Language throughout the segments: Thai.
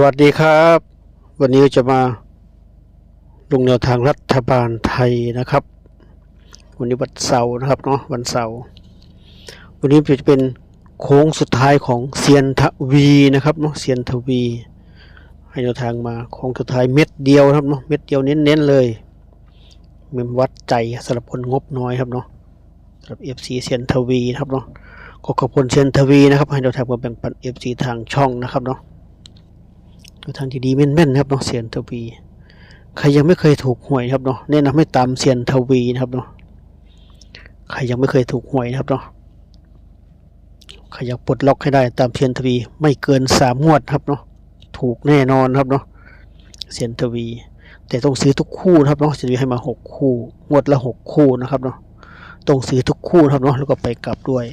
วัสดีครับ วันนี้จะมาลงแนวทางรัฐบาลไทยนะครับ วันนี้วันเสาร์นะครับเนาะวันเสาร์วันนี้จะเป็นโค้งสุดท้ายของเซียนทวีนะครับเนาะเซียนทวี ให้แนวทางมาโค้งสุดท้ายเม็ดเดียวครับเนาะเม็ดเดียวเน้นๆเลยเมมวัดใจสำหรับคนงบน้อยครับเนาะสำหรับ FC เซียนทวีครับเนาะขอขอบคุณเซียนทวีนะครับให้แนวทางมาแบ่งปัน FC ทางช่องนะครับเนาะ ทางที่ดีแม่นๆครับเนาะเซียนทวีใครยังไม่เคยถูกหวยครับเนาะแนะนำให้ตามเซียนทวีนะครับเนาะใครยังไม่เคยถูกหวยนะครับเนาะใครอยากปลดล็อกให้ได้ตามเซียนทวีไม่เกินสามงวดครับเนาะถูกแน่นอนครับเนาะเซียนทวี แต่ต้องซื้อทุกคู่นะครับเนาะเซียนทวีให้มาหกคู่งวดละหกคู่นะครับเนาะต้องซื้อทุกคู่ครับเนาะแล้วก็ไปกลับด้วย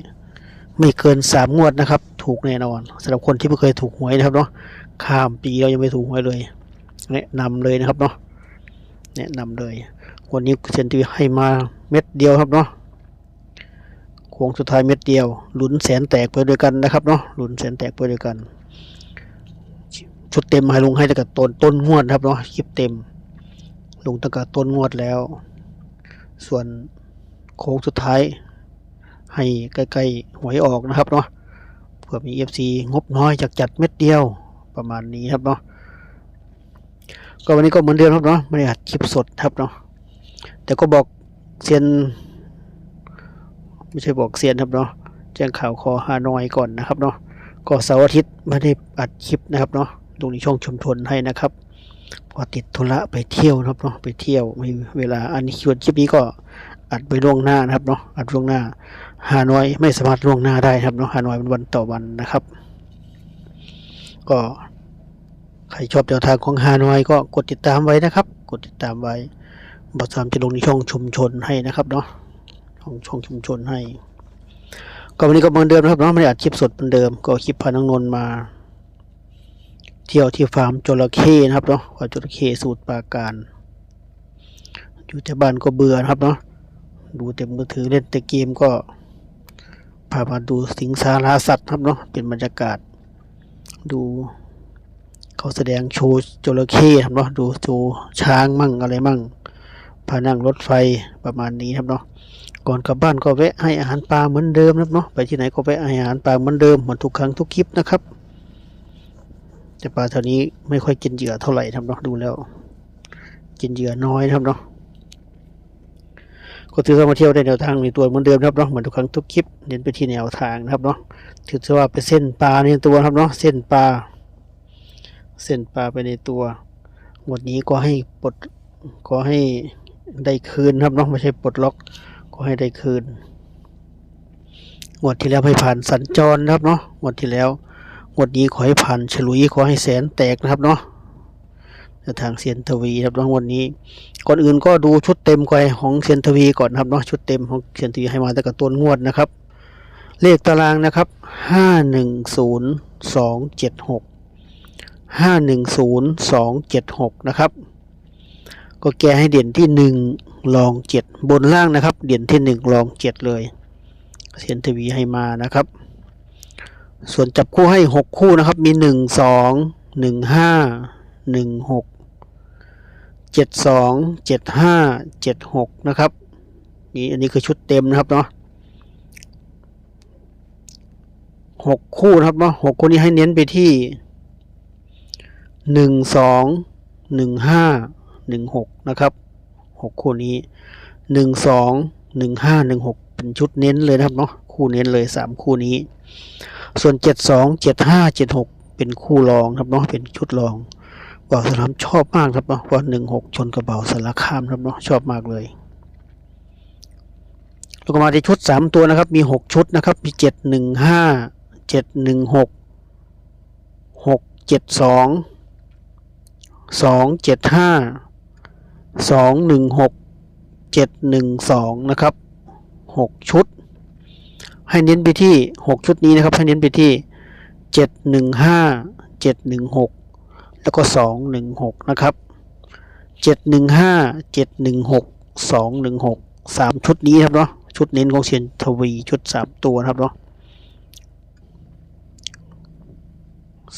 ไม่เกินสามงวดนะครับ ถูกแน่นอนสำหรับคนที่ไม่เคยถูกหวยนะครับเนาะ ข้ามปีเรายังไม่ถูกหวยเลย แนะนำเลยนะครับเนาะแนะนำเลยวันนี้เซนตีให้มาเม็ดเดียวครับเนาะโค้งสุดท้ายเม็ดเดียวหลุนแสนแตกไปด้วยกันนะครับเนาะหลุนแสนแตกไปด้วยกัน ชุดเต็มให้ลงให้ตั้งแต่ต้นต้นงวดครับเนาะคลิปเต็ม ลงตั้งแต่ต้นงวดแล้ว ส่วนโค้งสุดท้าย ให้ใกล้ๆหวยออกนะครับเนาะเผื่อมี FC งบน้อยจากจัดเม็ดเดียว ประมาณนี้ครับเนาะก็วันนี้ก็เหมือนเดิมครับเนาะไม่ได้อัดคลิปสดครับเนาะแต่ก็บอกเซียน ไม่ใช่บอกเซียนครับเนาะแจ้งข่าวคอฮานอยก่อนนะครับเนาะก็เสาร์อาทิตย์ไม่ได้อัดคลิปนะครับเนาะตรงนี้ช่องชุมชนให้นะครับพอติดธุระไปเที่ยวนะครับเนาะไปเที่ยวมีเวลาอันนี้คิวคลิปนี้ก็อัดไปล่วงหน้านะครับเนาะอัดล่วงหน้าฮานอยไม่สามารถล่วงหน้าได้ครับเนาะฮานอยเป็นวันต่อวันนะครับ ก็ ใครชอบแนวทางของฮานอยก็กดติดตามไว้นะครับ กดติดตามไว้บอสามจะลงในช่องชุมชนให้นะครับเนาะช่องช่องชุมชนให้ ก็วันนี้ก็เหมือนเดิมนะครับเนาะไม่ได้อัดคลิปสดเหมือนเดิม ก็คลิปพาน้องนนท์มา เที่ยวที่ฟาร์มจระเข้นะครับเนาะฟาร์มจระเข้สูตรปราการ อยู่แต่บ้านก็เบื่อนะครับเนาะดูแต่มือถือเล่นแต่เกมก็พามาดูสิงสาราสัตว์ครับเนาะเป็นบรรยากาศ ดู เขาแสดงโชว์จระเข้ครับเนาะดูโชว์ช้างมั่งอะไรมั่งพานั่งรถไฟประมาณนี้ครับเนาะก่อนกลับบ้านก็แวะให้อาหารปลาเหมือนเดิมนะครับเนาะไปที่ไหนก็แวะให้อาหารปลาเหมือนเดิมเหมือนทุกครั้งทุกคลิปนะครับแต่ปลาเท่านี้ไม่ค่อยกินเหยื่อเท่าไหร่ครับเนาะดูแล้ว กินเหยื่อน้อยครับเนาะก็ถือว่ามาเที่ยวได้แนวทางในตัวเหมือนเดิมครับเนาะเหมือนทุกครั้งทุกคลิปเน้นไปที่แนวทางนะครับเนาะถือว่าเป็นเส้นปลาในตัวครับเนาะเส้นปลา เส้นปลาไปในตัวงวดนี้ก็ให้ปลดก็ให้ได้คืนครับเนาะไม่ใช่ปลดล็อก ก็ให้ได้คืนงวดที่แล้วให้ผ่านสัญจรนะครับเนาะงวดที่แล้วงวดนี้ขอให้ผ่านฉลุยขอให้แสนแตกนะครับเนาะทางเซียนทวีครับนาะงวดนี้ ก่อนอื่นก็ดูชุดเต็มก่อนของเซียนทวีก่อนครับเนาะชุดเต็มของเซียนทวีให้มาแตั้งแต่ต้นงวดนะครับ เลขตารางนะครับห้าหนึ่งศูนย์สองเจ็ดหก ห้าหนึ่งศูนย์สองเจ็ดหกนะครับ ก็แก้ให้เด่นที่หนึ่งลองเจ็ดบนล่างนะครับ เด่นที่หนึ่งลองเจ็ดเลยเซียนทวีให้มานะครับ ส่วนจับคู่ให้หกคู่นะครับ มีหนึ่งสองหนึ่งห้าหนึ่งหกเจ็ดสองเจ็ดห้าเจ็ดหกนะครับนี่อันนี้คือชุดเต็มนะครับเนาะหกคู่นะครับเนาะหกคู่นี้ให้เน้นไปที่ หนึ่งสองหนึ่งห้าหนึ่งหกนะครับหกคู่นี้หนึ่งสองหนึ่งห้าหนึ่งหกเป็นชุดเน้นเลยนะครับเนาะคู่เน้นเลยสามคู่นี้ ส่วนเจ็ดสองเจ็ดห้าเจ็ดหกเป็นคู่รองครับเนาะเป็นชุดรองบ่าวสลามชอบมากครับเนาะว่าหนึ่งหกชนกับบ่าวสารคามครับเนาะชอบมากเลยแล้วก็มาที่ชุดสามตัวนะครับ มีหกชุดนะครับ มีเจ็ดหนึ่งห้าเจ็ดหนึ่งหกหกเจ็ดสอง สองเจ็ดห้าสองหนึ่งหกเจ็ดหนึ่งสองนะครับหกชุด ให้เน้นไปที่หกชุดนี้นะครับ ให้เน้นไปที่เจ็ดหนึ่งห้าเจ็ดหนึ่งหกแล้วก็สองหนึ่งหกนะครับเจ็ดหนึ่งห้าเจ็ดหนึ่งหกสองหนึ่งหกสามชุดนี้ครับเนาะชุดเน้นของเชียนทวีชุดสามตัวนะครับเนาะ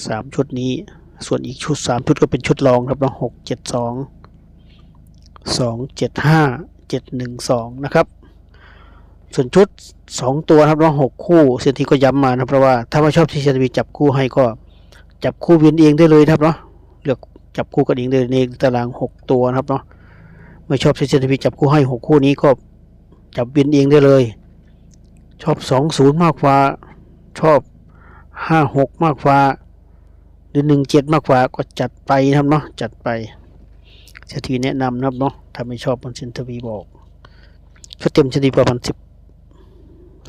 สามชุดนี้ ส่วนอีกชุดสามชุดก็เป็นชุดรองครับเนาะหกเจ็ดสองสองเจ็ดห้าเจ็ดหนึ่งสองนะครับ ส่วนชุดสองตัวครับเนาะหกคู่เซนทีก็ย้ำมานะเพราะว่าถ้าไม่ชอบที่เซนทีจับคู่ให้ก็จับคู่วินเองได้เลยนะครับเนาะเลือกจับคู่กันเองได้ในตารางหกตัวนะครับเนาะไม่ชอบที่เซนทีจับคู่ให้หกคู่นี้ก็จับวินเองได้เลย ชอบสองศูนย์มากกว่าชอบห้าหกมากกว่า หรือหนึ่งเจ็ดมากกว่าก็จัดไปนะครับเนาะจัดไปเซียนทีแนะนำนะครับเนาะถ้าไม่ชอบบนเซนทีบอกชุดเต็มจะดีประมาณสิบ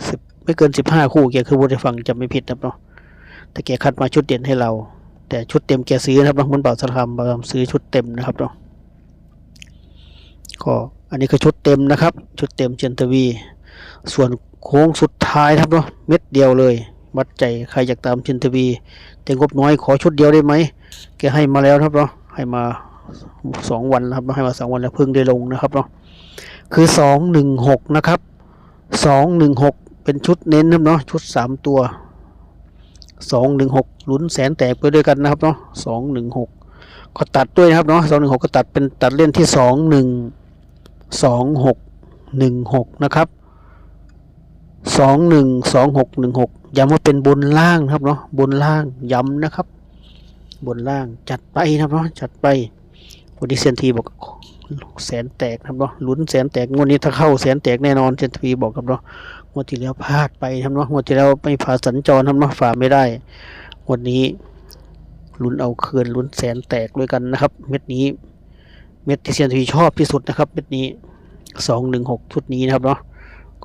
สิบไม่เกินสิบห้าคู่แกคือวุฒิฟังจำไม่ผิดนะครับเนาะแต่แกคัดมาชุดเด่นให้เรา แต่ชุดเต็มแกซื้อนะครับเนาะมันเป่าสารคามเป่าซื้อชุดเต็มนะครับเนาะก็อันนี้คือชุดเต็มนะครับ ชุดเต็มเจนทวี ส่วนโค้งสุดท้ายครับเนาะเม็ดเดียวเลย วัดใจใครอยากตามเจนทวีแต่งบน้อยขอชุดเดียวได้ไหมแกให้มาแล้วครับเนาะให้มาสองวันครับให้มาสองวันแล้วเพิ่งได้ลงนะครับเนาะคือสองหนึ่งหกนะครับสองหนึ่งหกเป็นชุดเน้นนะครับเนาะชุดสามตัวสองหนึ่งหกลุ้นแสนแตกไปด้วยกันนะครับเนาะสองหนึ่งหกก็ตัดด้วยนะครับเนาะสองหนึ่งหกก็ตัดเป็นตัดเล่นที่สองหนึ่งสองหกหนึ่งหกนะครับ สองหนึ่งสองหกหนึ่งหกย้ำว่าเป็นบนล่างครับเนาะบนล่างย้ำนะครับ บนล่างจัดไปนะครับเนาะจัดไปวันนี้เซนทีบอกแสนแตกครับเนาะลุ้นแสนแตกงวดนี้ถ้าเข้าแสนแตกแน่นอนเจนทีบอกครับเนาะงวดที่แล้วพลาดไปทำเนาะงวดที่แล้วไม่ผ่าสัญจรทำเนาะฝ่าไม่ได้งวดนี้ลุ้นเอาคืนลุ้นแสนแตกด้วยกันนะครับ เม็ดนี้ เม็ดที่เซียนทีชอบที่สุดนะครับ เม็ดนี้สองหนึ่งหกชุดนี้นะครับเนาะ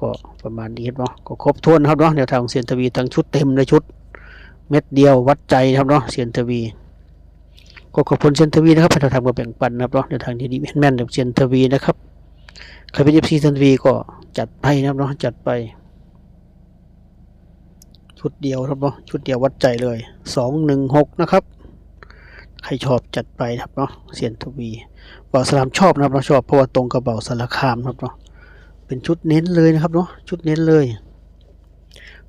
ก็ประมาณนี้ครับเนาะก็ครบถ้วนครับเนาะแนวทางเซียนทวีทั้งชุดเต็มและชุด เม็ดเดียววัดใจครับเนาะเซียนทวี ก็ขอบคุณเซียนทวีนะครับที่ทำมาแบ่งปันนะครับเนาะในทางที่ดีแม่นๆกับเซียนทวีนะครับใครเป็นเอฟซีเซียนทวีก็จัดไปนะครับเนาะจัดไป ชุดเดียวครับเนาะชุดเดียววัดใจเลยสองหนึ่งหกนะครับใครชอบจัดไปครับเนาะเซียนทวีเบาสลามชอบนะครับเนาชอบเพราะว่าตรงกับเบาสารคามครับเนาะ เป็นชุดเน้นเลยนะครับเนาะชุดเน้นเลย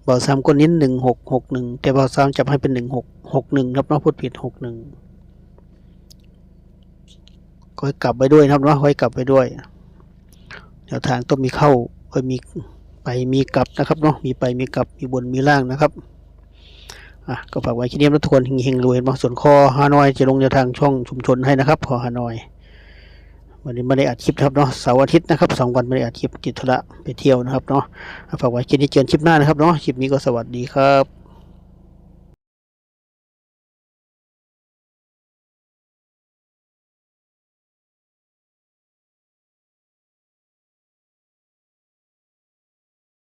เบาสามก็เน้นหนึ่งหกหกหนึ่งแต่เบาสามจับให้เป็นหนึ่งหกหกหนึ่งครับเนาะพูดผิดหกหนึ่งก็ให้กลับไปด้วยนะครับเนาะให้กลับไปด้วยแนวทางต้องมีเข้าก็มีไปมีกลับนะครับเนาะมีไปมีกลับมีบนมีล่างนะครับอะก็ฝากไว้คิดเนียมทุกคนเฮงๆรวยมาส่วนคอฮานอยจะลงแนวทางช่องชุมชนให้นะครับคอฮานอย วันนี้ไม่ได้อัดคลิปนะครับเนาะเสาร์อาทิตย์นะครับสองวันไม่ได้อัดคลิปติดธุระไปเที่ยวนะครับเนาะอะฝากไว้คิปนี้เจอคลิปหน้านะครับเนาะคลิปนี้ก็สวัสดีครับ